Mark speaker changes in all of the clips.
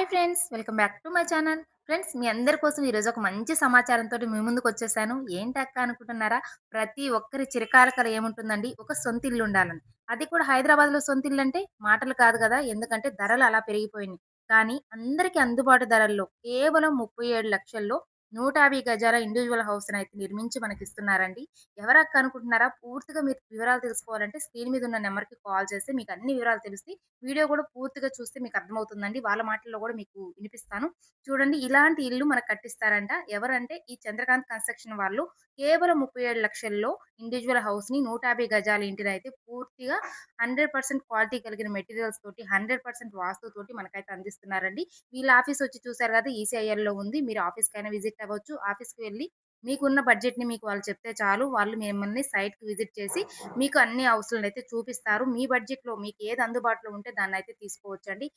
Speaker 1: Hi friends welcome back to my channel. Friends మీ అందరి కోసం ఈరోజు ఒక మంచి సమాచారంతో మీ ముందుకు వచ్చేసాను. ఏంటి అక్క అనుకుంటున్నారా? ప్రతి ఒక్కరి చిరకాల కల ఏముంటుందండి? ఒక సొంత ఇల్లు ఉండాలని అది కూడా హైదరాబాద్లో సొంత ఇల్లు అంటే మాటలు కాదు కదా? ఎందుకంటే ధరలు అలా పెరిగిపోయినాయి. కానీ అందరికీ అందుబాటు ధరల్లో కేవలం ముప్పై ఏడు లక్షల్లో నూట యాభై గజాల ఇండివిజువల్ హౌస్ అయితే నిర్మించి మనకి ఇస్తున్నారండి ఎవరక్క అనుకుంటున్నారా పూర్తిగా మీరు వివరాలు తెలుసుకోవాలంటే స్క్రీన్ మీద ఉన్న నెంబర్కి కాల్ చేస్తే మీకు అన్ని వివరాలు తెలిసి వీడియో కూడా పూర్తిగా చూస్తే మీకు అర్థమవుతుందండి. వాళ్ళ మాటల్లో కూడా మీకు వినిపిస్తాను. చూడండి ఇలాంటి ఇల్లు మనకు కట్టిస్తారంట. ఎవరంటే ఈ చంద్రకాంత్ కన్‌స్ట్రక్షన్ వాళ్ళు కేవలం ముప్పై ఏడు లక్షల్లో ఇండివిజువల్ హౌస్‌ని 150 గజాల ఇంటినైతే పూర్తిగా 100% క్వాలిటీ కలిగిన మెటీరియల్స్ తోటి 100% వాస్తుతోటి మనకైతే అందిస్తున్నారండి. వీళ్ళ ఆఫీస్ వచ్చి చూసారు కదా! ఈసీఐఎల్‌లో ఉంది. మీరు ఆఫీస్‌కైనా విజిట్ అవ్వచ్చు. ఆఫీస్‌కి వెళ్ళి మీకున్న బడ్జెట్‌ని మీకు వాళ్ళు చెప్తే చాలు. వాళ్ళు మిమ్మల్ని సైట్‌కి విజిట్ చేసి మీకు అన్ని అవసరాలు అయితే చూపిస్తారు. మీ బడ్జెట్‌లో మీకు ఏది అందుబాటులో ఉంటే దాన్ని అయితే తీసుకోవచ్చండి.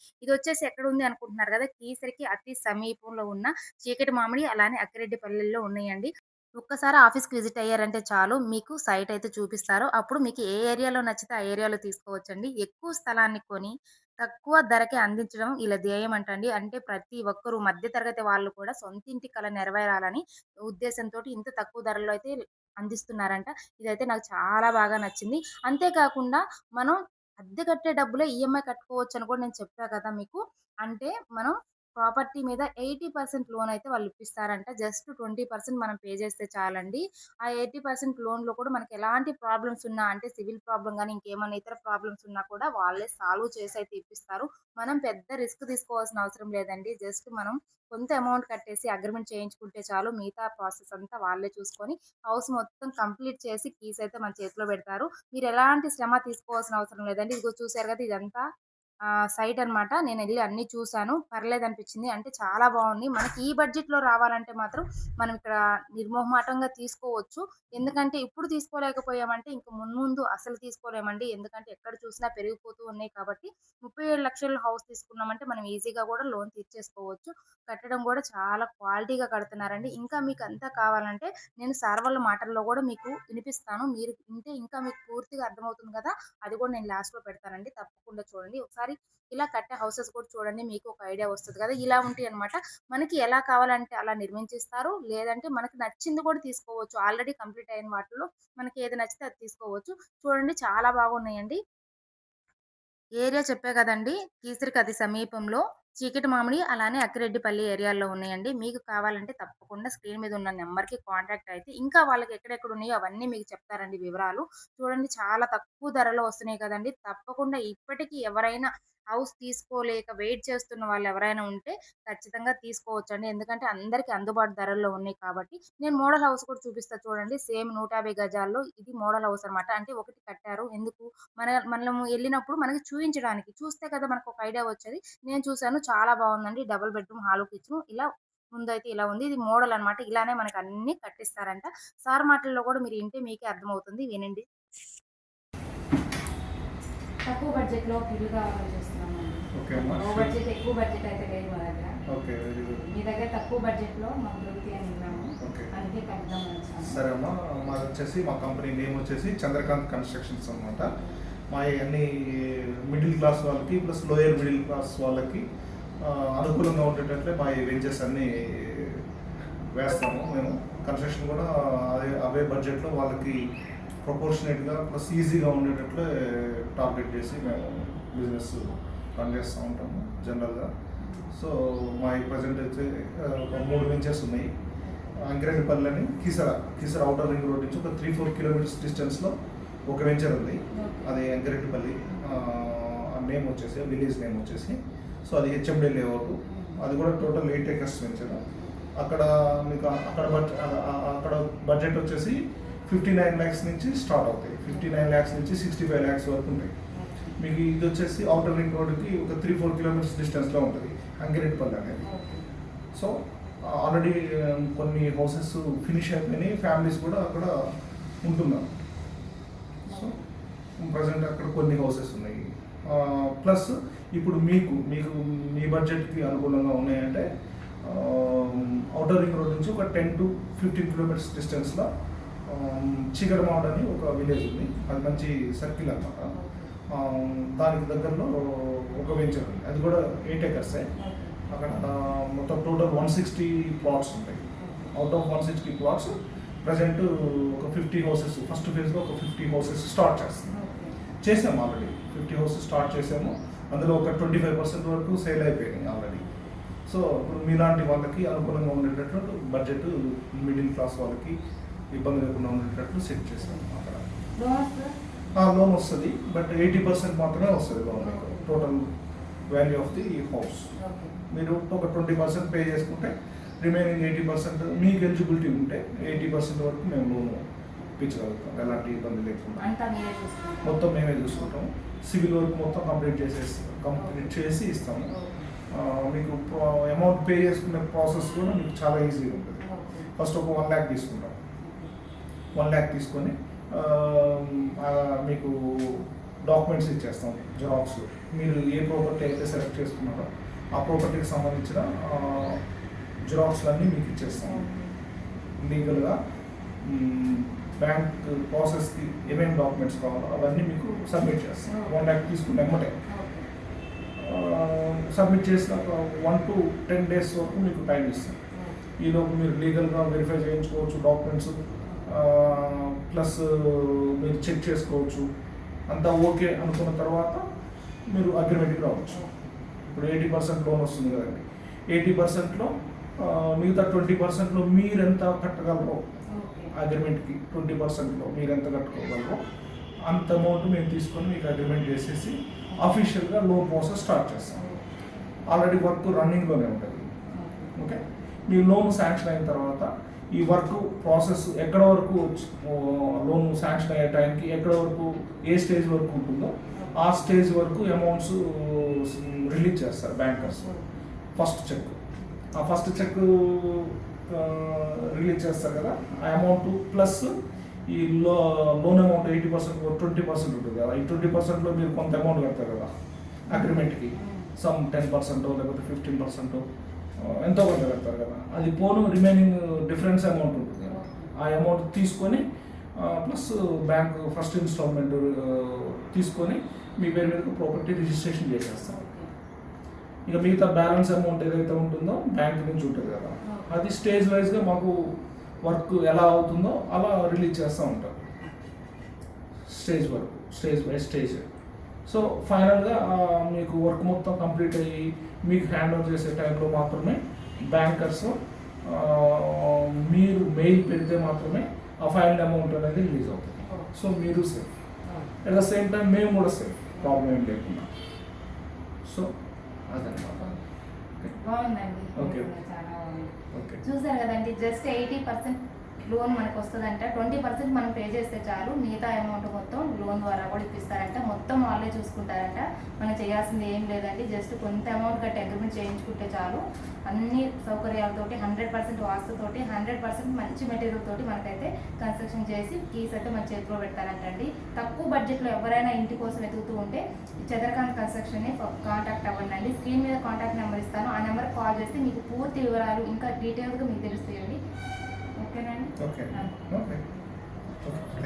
Speaker 1: ఎక్కడ ఉంది అనుకుంటున్నారు కదా కీసరికి అతి సమీపంలో ఉన్న చీకటి మామిడి అలానే అక్కిరెడ్డిపల్లెల్లో ఉన్నాయండి. ఒక్కసారి ఆఫీస్‌కి విజిట్ అయ్యారంటే చాలు మీకు సైట్ అయితే చూపిస్తారు. అప్పుడు మీకు ఏ ఏరియాలో నచ్చితే ఆ ఏరియాలో తీసుకోవచ్చండి. ఎక్కువ స్థలాన్ని కొని తక్కువ ధరకే అందించడం ఇలా ధ్యేయం అంటండి. అంటే ప్రతి ఒక్కరు మధ్య తరగతి వాళ్ళు కూడా సొంతింటి కళ నెరవేరాలని ఉద్దేశంతోటి ఇంత తక్కువ ధరలో అయితే అందిస్తున్నారంట. ఇదైతే నాకు చాలా బాగా నచ్చింది. అంతేకాకుండా మనం అద్దె కట్టే డబ్బులే ఈఎంఐ కట్టుకోవచ్చు అని కూడా నేను చెప్పా కదా మీకు. అంటే మనం ప్రాపర్టీ మీద 80% లోన్ అయితే వాళ్ళు ఇప్పిస్తారంట. జస్ట్ 20% మనం పే చేస్తే చాలండి. ఆ 80% లోన్‌లో కూడా మనకి ఎలాంటి ప్రాబ్లమ్స్ ఉన్నా అంటే సివిల్ ప్రాబ్లమ్ కానీ ఇంకేమైనా ఇతర ప్రాబ్లమ్స్ ఉన్నా కూడా వాళ్ళే సాల్వ్ చేసి అయితే ఇప్పిస్తారు. మనం పెద్ద రిస్క్ తీసుకోవాల్సిన అవసరం లేదండి. జస్ట్ మనం కొంత అమౌంట్ కట్టేసి అగ్రిమెంట్ చేయించుకుంటే చాలు. మిగతా ప్రాసెస్ అంతా వాళ్ళే చూసుకొని హౌస్ మొత్తం కంప్లీట్ చేసి కీస్ అయితే మన చేతిలో పెడతారు. మీరు ఎలాంటి శ్రమ తీసుకోవాల్సిన అవసరం లేదండి. ఇదిగో చూసారు కదా! ఇదంతా సైట్ సైట్ అన్నమాట. వెళ్ళి అన్నీ పర్లేదు అనిపించింది అంటే చాలా బాగుంది మనకి ఈ బడ్జెట్‌లో రావాలంటే మాత్రం మనం ఇక్కడ నిర్మోహమాటంగా తీసుకోవచ్చు. ఎందుకంటే ఇప్పుడు తీసుకోలేకపోయామంటే ఇంక మున్ముందు అసలు తీసుకోలేమండి. ఎందుకంటే ఎక్కడ చూసినా పెరిగిపోతూ ఉన్నాయి కాబట్టి 37,00,000 హౌస్ తీసుకున్నామంటే మనం ఈజీగా కూడా లోన్ తీర్చేసుకోవచ్చు. కట్టడం కూడా చాలా క్వాలిటీగా కడుతున్నారండి. ఇంకా మీకు అంతా కావాలంటే నేను సార్ వాళ్ళ మాటల్లో కూడా మీకు వినిపిస్తాను. మీరు వింటే ఇంకా మీకు పూర్తిగా అర్థమవుతుంది కదా! అది కూడా నేను లాస్ట్‌లో పెడతానండి. తప్పకుండా చూడండి. ఒకసారి ఇలా కట్టే హౌసెస్ కూడా చూడండి. మీకు ఒక ఐడియా వస్తుంది కదా! ఇలా ఉంటాయన్నమాట. మనకి ఎలా కావాలంటే అలా నిర్మించిస్తారు. లేదంటే మనకి నచ్చింది కూడా తీసుకోవచ్చు. ఆల్రెడీ కంప్లీట్ అయిన వాటిలో మనకి ఏది నచ్చితే అది తీసుకోవచ్చు. చూడండి చాలా బాగున్నాయండి. ఏరియా చెప్పే కదండి కీసరకి అది సమీపంలో చీకటి మామిడి, అలానే అక్కిరెడ్డిపల్లి ఏరియాలో ఉన్నాయండి. మీకు కావాలంటే తప్పకుండా స్క్రీన్ మీద ఉన్న నెంబర్కి కాంటాక్ట్ అయితే ఇంకా వాళ్ళకి ఎక్కడెక్కడ ఉన్నాయో అవన్నీ మీకు చెప్తారండి వివరాలు. చూడండి చాలా తక్కువ ధరలో వస్తున్నాయి కదండీ! తప్పకుండా ఇప్పటికీ ఎవరైనా హౌస్ తీసుకోలేక వెయిట్ చేస్తున్న వాళ్ళు ఎవరైనా ఉంటే ఖచ్చితంగా తీసుకోవచ్చండి. ఎందుకంటే అందరికి అందుబాటు ధరల్లో ఉన్నాయి కాబట్టి. నేను మోడల్ హౌస్ కూడా చూపిస్తా చూడండి. సేమ్ 150 గజాల్లో ఇది మోడల్ హౌస్ అనమాట. అంటే ఒకటి కట్టారు. ఎందుకు మన మనము వెళ్ళినప్పుడు మనకి చూపించడానికి చూస్తే కదా మనకు ఒక ఐడియా వచ్చేది. నేను చూశాను చాలా బాగుందండి డబుల్ బెడ్‌రూమ్, హాల్ కిచెన్ ఇలా ముందైతే ఇలా ఉంది. ఇది మోడల్ అనమాట. ఇలానే మనకన్నీ కట్టిస్తారంట. సార్ మాటల్లో కూడా మీరు ఇంటే మీకే అర్థమవుతుంది. వినండి. తక్కువ ఇల్లు కావాలని చూస్తున్నామండి.
Speaker 2: ఓకే అమ్మా.
Speaker 1: లో బడ్జెట్, ఎక్కువ బడ్జెట్ అయితే లేదు మా దగ్గర.
Speaker 2: ఓకే వెరీ గుడ్
Speaker 1: మీ దగ్గర తక్కువ మాకు విన్నాము.
Speaker 2: ఓకే
Speaker 1: అందుకే.
Speaker 2: సరే అమ్మా మాది వచ్చేసి మా కంపెనీ నేమ్ వచ్చేసి చంద్రకాంత్ కన్స్ట్రక్షన్స్ అనమాట మా అన్ని మిడిల్ క్లాస్ వాళ్ళకి ప్లస్ లోయర్ మిడిల్ క్లాస్ వాళ్ళకి అనుకూలంగా ఉండేటట్లే మా వెంచర్స్ అన్నీ వేస్తాము మేము కన్స్ట్రక్షన్ కూడా అదే అవే బడ్జెట్లో వాళ్ళకి ప్రపోర్షనేట్గా ప్లస్ ఈజీగా ఉండేటట్లే టార్గెట్ చేసి మేము బిజినెస్ రన్ చేస్తూ ఉంటాము జనరల్గా సో మా ప్రజెంట్ అయితే ఒక మూడు వెంచర్స్ ఉన్నాయి. అంకిరెడ్డిపల్లి అని Keesara Keesara outer ring road నుంచి ఒక త్రీ ఫోర్ కిలోమీటర్స్ డిస్టెన్స్లో ఒక వెంచర్ ఉంది. అది అంకిరెడ్డిపల్లి నేమ్ వచ్చేసి విలేజ్ నేమ్ వచ్చేసి. సో అది హెచ్ఎండి లేఅవుట్ అది కూడా టోటల్ ఎయిట్ ఏకర్స్ వెంచర్ అక్కడ మీకు అక్కడ బడ్జెట్ అక్కడ బడ్జెట్ వచ్చేసి ఫిఫ్టీ నైన్ ల్యాక్స్ నుంచి స్టార్ట్ అవుతాయి. ఫిఫ్టీ నైన్ ల్యాక్స్ నుంచి సిక్స్టీ ఫైవ్ ల్యాక్స్ వరకు ఉంటాయి. మీకు ఇది వచ్చేసి అవుటర్ రింగ్ రోడ్కి ఒక త్రీ ఫోర్ కిలోమీటర్స్ డిస్టెన్స్లో ఉంటుంది. అంగిరెడ్డిపల్లి అనేది. సో ఆల్రెడీ um, కొన్ని హౌసెస్ ఫినిష్ అయిపోయినాయి. ఫ్యామిలీస్ కూడా అక్కడ ఉంటున్నారు. సో ప్రజెంట్ అక్కడ కొన్ని హౌసెస్ ఉన్నాయి. ప్లస్ ఇప్పుడు మీకు మీకు మీ బడ్జెట్కి అనుకూలంగా ఉన్నాయంటే అవుటర్ రింగ్ రోడ్ నుంచి ఒక టెన్ టు ఫిఫ్టీన్ కిలోమీటర్స్ డిస్టెన్స్లో చీకటమాడ్ అని ఒక విలేజ్ ఉంది. అది మంచి సర్కిల్ అనమాట దానికి దగ్గరలో ఒక వెంచర్ ఉంది. అది కూడా ఎయిట్ ఎకర్సే. అక్కడ మొత్తం టోటల్ వన్ సిక్స్టీ ప్లాట్స్ ఉంటాయి. Out of one sixty plots present ఒక ఫిఫ్టీ హౌసెస్ ఫస్ట్ ఫేజ్లో ఒక ఫిఫ్టీ హౌసెస్ స్టార్ట్ చేస్తాం చేసాము ఆల్రెడీ. ఫిఫ్టీ హౌసెస్ స్టార్ట్ చేసాము. అందులో ఒక ట్వంటీ ఫైవ్ పర్సెంట్ వరకు సేల్ అయిపోయినాయి ఆల్రెడీ. సో ఇప్పుడు మీలాంటి వాళ్ళకి అనుకూలంగా ఉండేటట్లు బడ్జెట్ మిడిల్ క్లాస్ వాళ్ళకి ఇబ్బంది లేకుండా ఉండేటట్లు సెట్ చేసాము అక్కడ. లోన్ వస్తుంది? బట్ ఎయిటీ పర్సెంట్ మాత్రమే వస్తుంది లోన్ మీకు. Total value of the house మీరు ఒక ట్వంటీ పర్సెంట్ పే చేసుకుంటే రిమైనింగ్ ఎయిటీ పర్సెంట్ మీకు ఎలిజిబిలిటీ ఉంటే ఎయిటీ పర్సెంట్ వరకు మేము లోన్ ఇప్పించగలుగుతాం. ఎలాంటి ఇబ్బంది లేకుండా. మొత్తం మేమే చూసుకుంటాం. సివిల్ వర్క్ మొత్తం కంప్లీట్ చేసేసి కంప్లీట్ చేసి ఇస్తాము. మీకు అమౌంట్ పే చేసుకునే ప్రాసెస్ కూడా మీకు చాలా ఈజీగా ఉంటుంది. ఫస్ట్ ఒక వన్ ల్యాక్ తీసుకుంటాం. వన్ ల్యాక్ తీసుకొని మీకు డాక్యుమెంట్స్ ఇచ్చేస్తాం జిరాక్స్ మీరు ఏ ప్రాపర్టీ అయితే సెలెక్ట్ చేసుకున్నారో ఆ ప్రాపర్టీకి సంబంధించిన జిరాక్స్లన్నీ మీకు ఇచ్చేస్తాం. లీగల్గా బ్యాంక్ ప్రాసెస్కి ఏమేమి డాక్యుమెంట్స్ కావాలో అవన్నీ మీకు సబ్మిట్ చేస్తాం. వన్ ల్యాక్ తీసుకుని ఎమ్మటే సబ్మిట్ చేసిన వన్ టు టెన్ డేస్ వరకు మీకు టైం ఇస్తాం. ఈలోపు మీరు లీగల్గా వెరిఫై చేయించుకోవచ్చు డాక్యుమెంట్స్ ప్లస్ మీరు చెక్ చేసుకోవచ్చు. అంతా ఓకే అనుకున్న తర్వాత మీరు అగ్రిమెంట్కి రావచ్చు. ఇప్పుడు ఎయిటీ పర్సెంట్ లోన్ వస్తుంది కదండి. ఎయిటీ పర్సెంట్లో మిగతా ట్వంటీ పర్సెంట్లో మీరు ఎంత కట్టగలరో అగ్రిమెంట్కి ట్వంటీ పర్సెంట్లో మీరు ఎంత కట్టుకోగలరో అంత అమౌంట్ మేము తీసుకొని మీకు అగ్రిమెంట్ చేసేసి అఫీషియల్గా లోన్ ప్రాసెస్ స్టార్ట్ చేస్తాం. ఆల్రెడీ వర్క్ రన్నింగ్లోనే ఉంటుంది. ఓకే? మీ లోన్ శాంక్షన్ అయిన తర్వాత ఈ వర్క్ ప్రాసెస్ ఎక్కడ వరకు లోన్ శాంక్షన్ అయ్యే టైంకి ఎక్కడ వరకు ఏ స్టేజ్ వరకు ఉంటుందో ఆ స్టేజ్ వరకు అమౌంట్స్ రిలీజ్ చేస్తారు బ్యాంకర్స్. First check. ఆ ఫస్ట్ చెక్ రిలీజ్ చేస్తారు కదా ఆ అమౌంట్ ప్లస్ ఈ లో loan amount eighty percent twenty percent ఉంటుంది కదా ఈ ట్వంటీ పర్సెంట్లో మీరు కొంత అమౌంట్ కడతారు కదా అగ్రిమెంట్కి. సమ్ టెన్ పర్సెంట్ లేకపోతే ఫిఫ్టీన్ పర్సెంట్. ఎంతో కొంత కడతారు కదా. అది పోను రిమైనింగ్ డిఫరెన్స్ అమౌంట్ ఉంటుంది కదా. ఆ అమౌంట్ తీసుకొని ప్లస్ బ్యాంక్ ఫస్ట్ ఇన్స్టాల్మెంట్ తీసుకొని మీ పేరు మీద ప్రాపర్టీ రిజిస్ట్రేషన్ చేసేస్తాం. ఇక మిగతా బ్యాలెన్స్ అమౌంట్ ఏదైతే ఉంటుందో బ్యాంక్ నుంచి ఉంటుంది కదా. అది స్టేజ్ వైజ్గా మాకు వర్క్ ఎలా అవుతుందో అలా రిలీజ్ చేస్తూ ఉంటాం. Stage work stage by stage so ఫైనల్గా మీకు వర్క్ మొత్తం కంప్లీట్ అయ్యి మీకు హ్యాండ్ ఓవర్ చేసే టైంలో మాత్రమే బ్యాంకర్స్ మీరు మెయిల్ పెడితే మాత్రమే ఆ ఫైనల్ అమౌంట్ అనేది రిలీజ్ అవుతుంది. సో మీరు safe. At the same time మేము కూడా సేఫ్. ప్రాబ్లం ఏం లేకుండా. సో అదనమాట
Speaker 1: బాగుందండి.
Speaker 2: ఓకే
Speaker 1: చూసారు కదండి జస్ట్ ఎయిటీ పర్సెంట్ లోన్ మనకు వస్తుందంట ట్వంటీ పర్సెంట్ మనం పే చేస్తే చాలు మిగతా అమౌంట్ మొత్తం లోన్ ద్వారా కూడా ఇప్పిస్తారంట. మొత్తం వాళ్ళే చూసుకుంటారంట. మనం చేయాల్సింది ఏం లేదండి. జస్ట్ కొంత అమౌంట్ కట్టి అగ్రిమెంట్ చేయించుకుంటే చాలు. అన్ని సౌకర్యాలతోటి హండ్రెడ్ పర్సెంట్ వాస్తుతోటి హండ్రెడ్ పర్సెంట్ మంచి మెటీరియల్ తోటి మనకైతే కన్స్ట్రక్షన్ చేసి కీస్ అయితే మన చేతిలో పెడతారంటండి. తక్కువ బడ్జెట్లో ఎవరైనా ఇంటి కోసం వెతుకుతూ ఉంటే చంద్రకాంత్ కన్స్ట్రక్షన్ని కాంటాక్ట్ అవ్వండి అండి స్క్రీన్ మీద కాంటాక్ట్ నెంబర్ ఇస్తాను. ఆ నెంబర్ కాల్ చేస్తే మీకు పూర్తి వివరాలు ఇంకా డీటెయిల్గా మీకు తెలుస్తాయండి. ఓకేనండి
Speaker 2: ఓకే ఓకే ఓకే